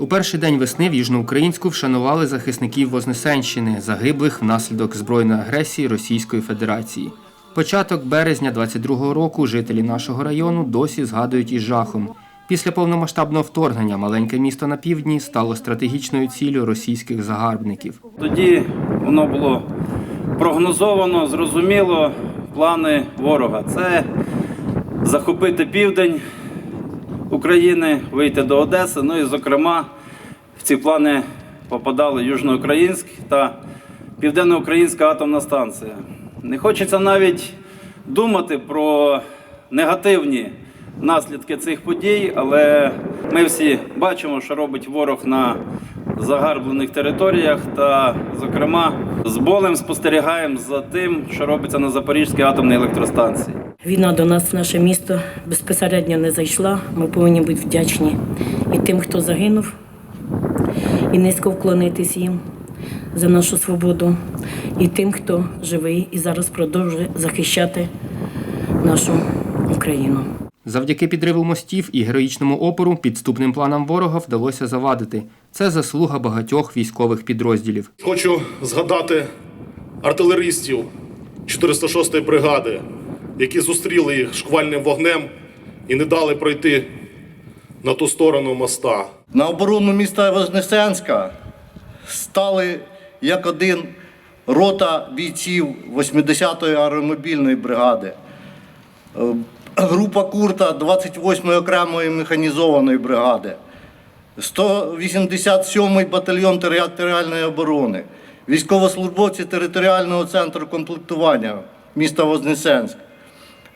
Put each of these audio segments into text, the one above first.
У перший день весни в Южноукраїнську вшанували захисників Вознесенщини, загиблих внаслідок збройної агресії Російської Федерації. Початок березня 22-го року жителі нашого району досі згадують із жахом. Після повномасштабного вторгнення маленьке місто на півдні стало стратегічною ціллю російських загарбників. Тоді воно було прогнозовано, зрозуміло, плани ворога. Це захопити південь України, вийти до Одеси. Ну і, зокрема, в ці плани попадали Южноукраїнськ та Південноукраїнська атомна станція. Не хочеться навіть думати про негативні наслідки цих подій, але ми всі бачимо, що робить ворог на загарблених територіях, та, зокрема, з болем спостерігаємо за тим, що робиться на Запорізькій атомній електростанції. Війна до нас в наше місто безпосередньо не зайшла. Ми повинні бути вдячні і тим, хто загинув, і низько вклонитись їм за нашу свободу, і тим, хто живий і зараз продовжує захищати нашу Україну. Завдяки підриву мостів і героїчному опору підступним планам ворога вдалося завадити. Це заслуга багатьох військових підрозділів. Хочу згадати артилеристів 406-ї бригади, які зустріли їх шквальним вогнем і не дали пройти на ту сторону моста. На оборону міста Вознесенська стали як один рота бійців 80-ї аеромобільної бригади, е, група Курта 28-ї окремої механізованої бригади, 187-й батальйон територіальної оборони, військовослужбовці територіального центру комплектування міста Вознесенськ,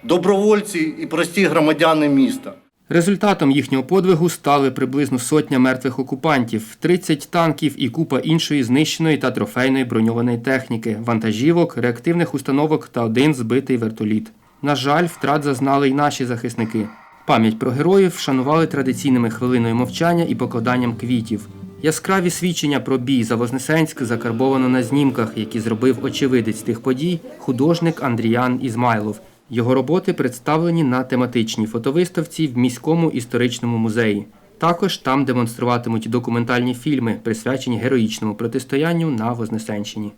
добровольці і прості громадяни міста. Результатом їхнього подвигу стали приблизно сотня мертвих окупантів, 30 танків і купа іншої знищеної та трофейної броньованої техніки, вантажівок, реактивних установок та один збитий вертоліт. На жаль, втрат зазнали й наші захисники. Пам'ять про героїв вшанували традиційними хвилиною мовчання і покладанням квітів. Яскраві свідчення про бій за Вознесенськ закарбовано на знімках, які зробив очевидець тих подій художник Андріян Ізмайлов. Його роботи представлені на тематичній фотовиставці в міському історичному музеї. Також там демонструватимуть документальні фільми, присвячені героїчному протистоянню на Вознесенщині.